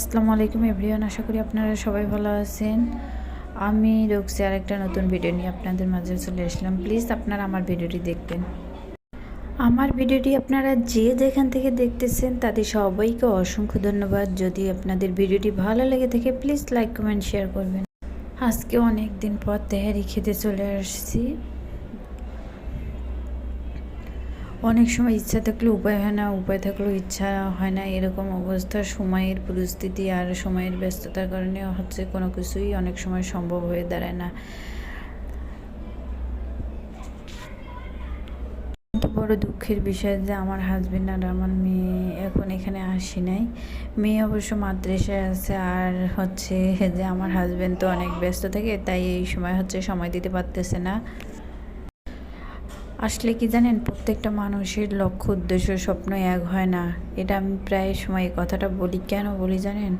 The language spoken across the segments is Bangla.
আসসালামু আলাইকুম এভরিওয়ান, আশা করি আপনারা সবাই ভালো আছেন। আমি রোকসি আর একটা নতুন ভিডিও নিয়ে আপনাদের মাঝে চলে আসলাম। প্লিজ আপনারা আমার ভিডিওটি দেখবেন। আমার ভিডিওটি আপনারা যে যেখান থেকে দেখতেছেন, তাদের সবাইকে অসংখ্য ধন্যবাদ। যদি আপনাদের ভিডিওটি ভালো লেগে থাকে, প্লিজ লাইক, কমেন্ট, শেয়ার করবেন। আজকে অনেক দিন পর তেহারি খেতে চলে আসছি। অনেক সময় ইচ্ছা থাকলেও উপায় হয় না, উপায় থাকলেও ইচ্ছা হয় না, এরকম অবস্থা সময়ের পরিস্থিতি আর সময়ের ব্যস্ততার কারণে হচ্ছে কোনো কিছুই অনেক সময় সম্ভব হয়ে দাঁড়ায় না। বড় দুঃখের বিষয় যে আমার হাজবেন্ড আর আমার মেয়ে এখন এখানে আসি নাই। মেয়ে অবশ্য মাদ্রাসায় আছে আর হচ্ছে যে আমার হাজবেন্ড তো অনেক ব্যস্ত থাকে, তাই এই সময় হচ্ছে সময় দিতে পারতেছে না। আসলে কি জানেন, প্রত্যেকটা মানুষের লক্ষ্য, উদ্দেশ্য, স্বপ্ন এক হয় না। এটা আমি প্রায় সময় এই কথাটা বলি। কেন বলি জানেন?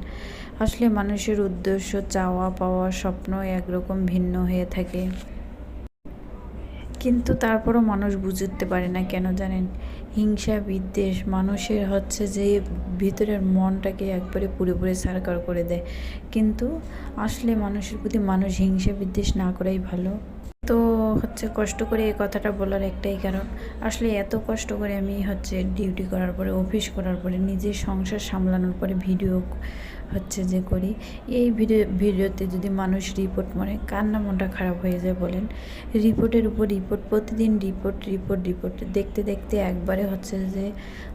আসলে মানুষের উদ্দেশ্য, চাওয়া, পাওয়া, স্বপ্ন একরকম ভিন্ন হয়ে থাকে। কিন্তু তারপরও মানুষ বুঝতে পারে না কেন জানেন? হিংসা, বিদ্বেষ মানুষের হচ্ছে যে ভিতরের মনটাকে একবারে পুরোপুরি সারকার করে দেয়। কিন্তু আসলে মানুষের প্রতি মানুষ হিংসা, বিদ্বেষ না করাই ভালো। তো হচ্ছে কষ্ট করে এই কথাটা বলার একটাই কারণ। আসলে এত কষ্ট করে আমি হচ্ছে ডিউটি করার পরে, অফিস করার পরে নিজের সংসার সামলানোর পরে ভিডিও হচ্ছে যে করি, এই ভিডিও ভিডিওতে যদি মানুষ রিপোর্ট মানে কার মনটা খারাপ হয়ে যায় বলেন রিপোর্টের উপর রিপোর্ট প্রতিদিন রিপোর্ট রিপোর্ট রিপোর্ট দেখতে দেখতে একবারে হচ্ছে যে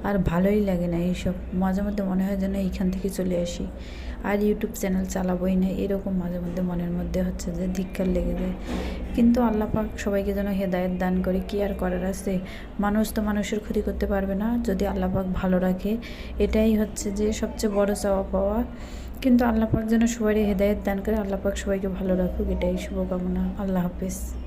আর ভালোই লাগে না এইসব। মাঝে মধ্যে মনে হয় যেন এইখান থেকে চলে আসি। আর ইউটিউব চ্যানেল চালাবোই না, এরকম মাঝে মধ্যে মনের মধ্যে হচ্ছে যে ধিক্কার লেগে যায়। কিন্তু আল্লাহ পাক সবাইকে যেন হেদায়ত দান করে, কি আর করার আছে? মানুষ তো মানুষের ক্ষতি করতে পারবে না, যদি আল্লাহ পাক ভালো রাখে। এটাই হচ্ছে যে সবচেয়ে বড় চাওয়া পাওয়া। কিন্তু আল্লাহ পাক যেন সবারই হেদায়ত দান করে, আল্লাহ পাক সবাইকে ভালো রাখুক, এটাই শুভকামনা। আল্লাহ হাফিজ।